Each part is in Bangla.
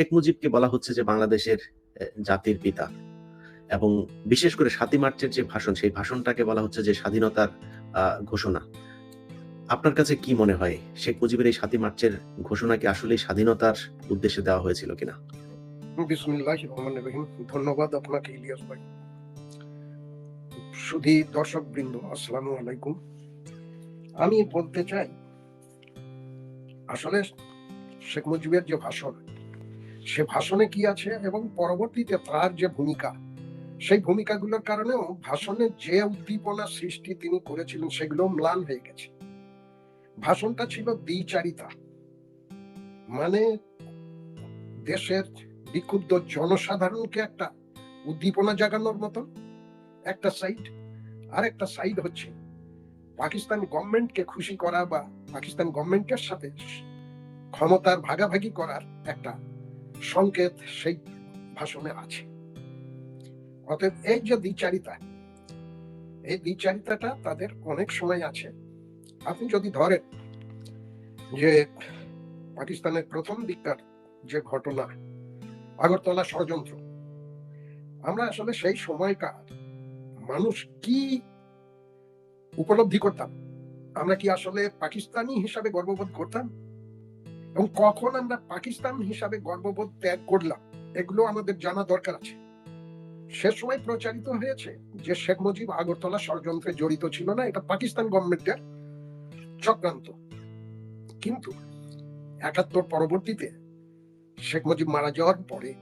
শেখ মুজিবকে বলা হচ্ছে যে বাংলাদেশের জাতির পিতা। এবং বিশেষ করে সাতই মার্চের যে ভাষণ, সেই ভাষণটাকে বলা হচ্ছে যে স্বাধীনতার ঘোষণা। আপনার কাছে কি মনে হয়, শেখ মুজিবের এই সাতই মার্চের ঘোষণা কি আসলে স্বাধীনতার উদ্দেশ্যে দেওয়া হয়েছিল কিনা? ধন্যবাদ আপনাকে, ইলিয়াস ভাই। সুধী দর্শক বৃন্দ আসসালামু আলাইকুম। আমি বলতে চাই, আসলে শেখ মুজিবের যে ভাষণ সে ভাষণে কি আছে এবং পরবর্তীতে তার যে ভূমিকা, সেই ভূমিকাগুলোর কারণেও ভাষণে যে উদ্দীপনা সৃষ্টি তিনি করেছিলেন সেগুলো ম্লান হয়ে গেছে। ভাষণটা ছিল দ্বিচারিতা মানে দেশের বিক্ষুব্ধ জনসাধারণকে একটা উদ্দীপনা জাগানোর মতো একটা সাইড আর একটা সাইড হচ্ছে পাকিস্তান গভর্নমেন্টকে খুশি করা বা পাকিস্তান গভর্নমেন্টের সাথে ক্ষমতার ভাগাভাগি করার একটা সংকেত সেই ভাষণে আছে। অতএব এই যে দ্বিচারিতা, এই দ্বিচারিতাটা তাদের অনেক সময় আছে। আপনি যদি ধরেন যে পাকিস্তানের প্রথম দিককার যে ঘটনা, আগরতলা ষড়যন্ত্র, আমরা আসলে সেই সময়কার মানুষ কি উপলব্ধি করতাম? আমরা কি আসলে পাকিস্তানি হিসাবে গর্ববোধ করতাম? এবং কখন আমরা পাকিস্তান হিসাবে গর্ববোধ ত্যাগ করলাম, এগুলো আমাদের জানা দরকার আছে। সে সময় প্রচারিত হয়েছে যে শেখ মুজিব আগরতলা ষড়যন্ত্রে জড়িত ছিল না, এটা পাকিস্তান গভর্নমেন্টের চক্রান্ত। কিন্তু একাত্তর পরবর্তীতে শেখ মুজিব মারা যাওয়ার পরে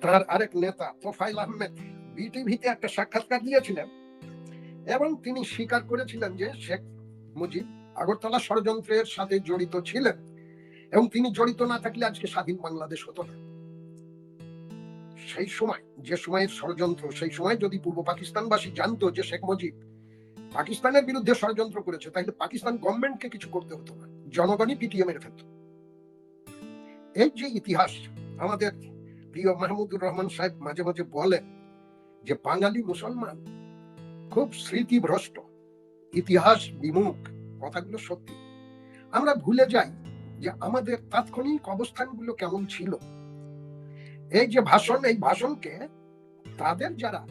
তার আরেক নেতা তোফাইল আহমেদ বিটিভিতে একটা সাক্ষাৎকার দিয়েছিলেন এবং তিনি স্বীকার করেছিলেন যে শেখ মুজিব আগরতলা ষড়যন্ত্রের সাথে জড়িত ছিলেন। এবং তিনি জড়িত না থাকলে আজকে স্বাধীন বাংলাদেশ হতো না। সেই সময়, যে সময়ের ষড়যন্ত্র, সেই সময় যদি পূর্ব পাকিস্তানবাসী জানতো যে শেখ মুজিব পাকিস্তানের বিরুদ্ধে ষড়যন্ত্র করেছে, তাহলে পাকিস্তান গভর্নমেন্টকে কিছু করতে হতো না। জনগণই পিটিয়ে মেরে ফেলত। এই যে ইতিহাস, আমাদের প্রিয় মাহমুদুর রহমান সাহেব মাঝে মাঝে বলেন যে বাঙালি মুসলমান খুব স্মৃতিভ্রষ্ট, ইতিহাস বিমুখ, কথাগুলো সত্যি। আমরা ভুলে যাই যে আমাদের তাৎক্ষণিক অবস্থানগুলো কেমন ছিল? এই যে ভাষণ, এই ভাষণকে তাদের যারা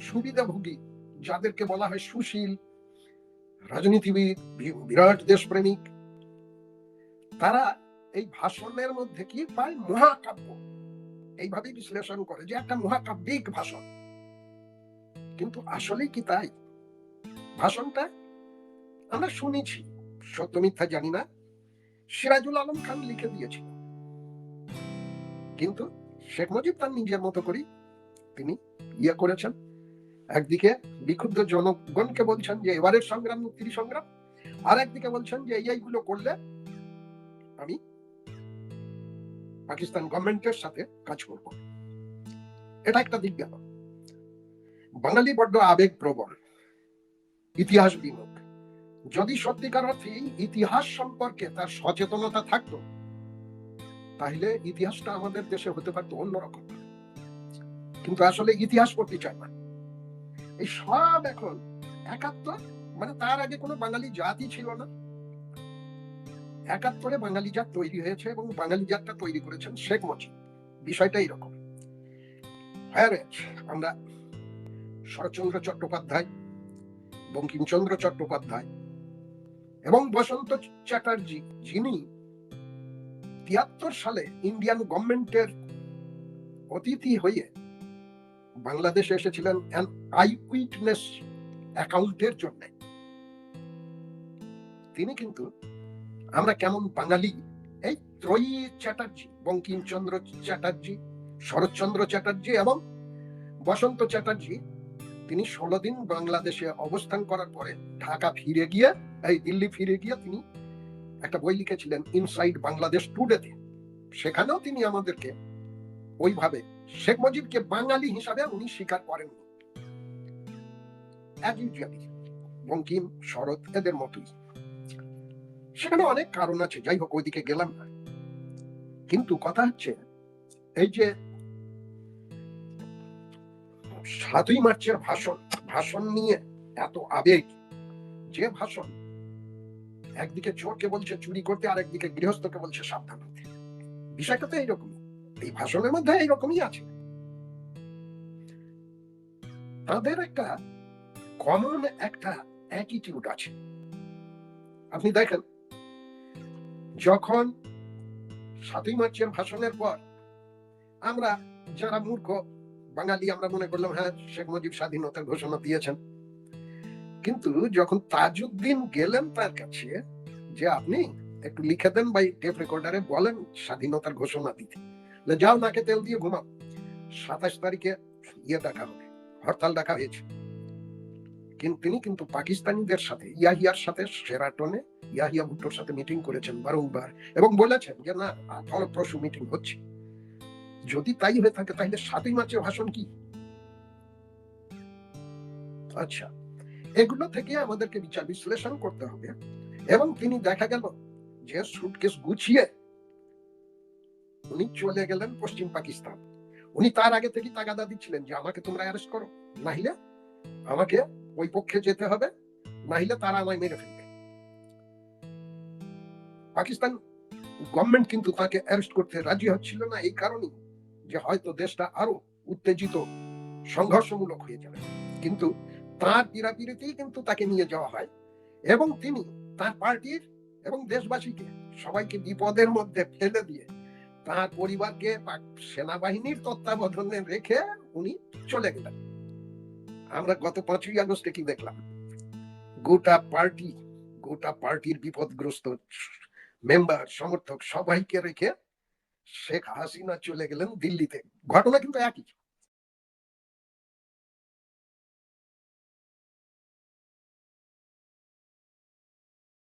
সুবিধাভোগী, যাদেরকে বলা হয় সুশীল, রাজনীতিবিদ বিরাট দেশপ্রেমিক, তারা এই ভাষণের মধ্যে কি পায় মহাকাব্য। এইভাবে বিশ্লেষণ করে যে একটা মহাকাব্যিক ভাষণ। কিন্তু আসলে কি তাই? ভাষণটা আমরা শুনেছি, সত্য মিথ্যা জানি না। সিরাজুল আলম খান লিখে দিয়েছিল। কিন্তু শেখ মুজিব তার নিজের মতো করেই তিনি ইয়ে করেছেন। একদিকে বিক্ষুব্ধ জনগণকে বলছেন যে, এবারের সংগ্রাম, মুক্তির সংগ্রাম। আর একদিকে বলছেন যে এই এইগুলো করলে আমি পাকিস্তান গভর্নমেন্টের সাথে কাজ করব। এটা একটা দিক গেল বাঙালি বড্ড আবেগ প্রবল ইতিহাস বিমুখ। যদি সত্যিকার অর্থে ইতিহাস সম্পর্কে তার সচেতনতা থাকতো, তাহলে ইতিহাসটা আমাদের দেশে হতে পারতো অন্যরকম। কিন্তু আসলে ইতিহাস পড়তে চায় না। এই সব এখন একাত্তর মানে তার আগে কোনো বাঙালি জাতি ছিল না। একাত্তরে বাঙালি জাত তৈরি হয়েছে এবং বাঙালি জাতটা তৈরি করেছেন শেখ মুজিব। বিষয়টা এরকম। হ্যারেজ আমরা শরৎচন্দ্র চট্টোপাধ্যায়, বঙ্কিমচন্দ্র চট্টোপাধ্যায় এবং বসন্ত চ্যাটার্জি, যিনি তিয়াত্তর সালে ইন্ডিয়ান গভর্নমেন্টের অতিথি হয়ে বাংলাদেশে এসেছিলেন আই উইটনেস অ্যাকাউন্টের জন্য। তিনি কিন্তু আমরা কেমন বাঙালি, এই ত্রয়ী চ্যাটার্জি, বঙ্কিমচন্দ্র চ্যাটার্জি, শরৎচন্দ্র চ্যাটার্জি এবং বসন্ত চ্যাটার্জি তিনি ষোলো দিন বাংলাদেশে অবস্থান করার পরে ঢাকা ফিরে গিয়ে, এই দিল্লি ফিরে গিয়ে তিনি একটা বই লিখেছিলেন ইনসাইড বাংলাদেশ টুডেতে সেখানেও তিনি আমাদেরকে ওইভাবে শেখ মুজিবকে বাঙালি হিসাবে উনি স্বীকার করেন। বঙ্কিম, শরৎ, এদের মতোই। সেখানে অনেক কারণ আছে, যাই হোক, ওইদিকে গেলাম না। কিন্তু কথা হচ্ছে, এই যে সাতই মার্চের ভাষণ ভাষণ নিয়ে এত আবেগ। যে ভাষণ একদিকে চোরকে বলছে চুরি করতে আর একদিকে গৃহস্থকে বলছে সাবধান হতে। বিষয়টা তো এইরকমই। এই ভাষণের মধ্যে এইরকমই আছে। তাদের একটা কমন একটা অ্যাটিটিউড আছে। আপনি দেখেন, যখন সাতই মার্চের ভাষণের পর আমরা যারা মূর্খ বাঙালি আমরা মনে করলাম হ্যাঁ শেখ মুজিব স্বাধীনতার ঘোষণা দিয়েছেন। কিন্তু যখন তাজউদ্দিন গেলেন তার কাছে, যে আপনি একটু লিখে দেন বা টেপ রেকর্ডারে বলেন স্বাধীনতার ঘোষণা দিতে। যাও নাকে তেল দিয়ে ঘুমাও। সাতাশ তারিখে ইয়ে ডাকা হবে, হরতাল ডাকা হয়েছে। কিন্তু তিনি কিন্তু পাকিস্তানিদের সাথে, ইয়াহিয়ার সাথে, সেরাটনে ইয়াহিয়া ভুট্টোর সাথে মিটিং করেছেন বারংবার এবং বলেছেন যে, না, ফলপ্রসূ মিটিং হচ্ছে। যদি তাই হয়ে থাকে তাহলে সাতই মার্চের ভাষণ কি? আচ্ছা এগুলো থেকে আমাদেরকে বিচার বিশ্লেষণ করতে হবে। এবং তিনি দেখা গেল যে সুটকেস গুছিয়ে উনি চলে গেলেন পশ্চিম পাকিস্তান। উনি তার আগে থেকে তাগাদা দিচ্ছিলেন যে আমাকে তোমরা অ্যারেস্ট করো, নাহিলে আমাকে ওই পক্ষে যেতে হবে, নাহিলে তারা আমায় মেরে ফেলবে। পাকিস্তান গভর্নমেন্ট কিন্তু তাকে অ্যারেস্ট করতে রাজি হচ্ছিল না, এই কারণেই যে হয়তো দেশটা আরও উত্তেজিত, সংঘর্ষমূলক হয়ে যাবে। কিন্তু তার পীড়াপিড়িতেই কিন্তু তাকে নিয়ে যাওয়া হয় এবং তিনি তার পার্টির এবং দেশবাসীকে সবাইকে বিপদের মধ্যে ফেলে দিয়ে তার পরিবারকে সেনাবাহিনীর তত্ত্বাবধানে রেখে উনি চলে গেলেন। আমরা গত পাঁচই আগস্টে কি দেখলাম? গোটা পার্টি, গোটা পার্টির বিপদগ্রস্ত মেম্বার, সমর্থক সবাইকে রেখে শেখ হাসিনা চলে গেলেন দিল্লিতে। ঘটনা কিন্তু একই।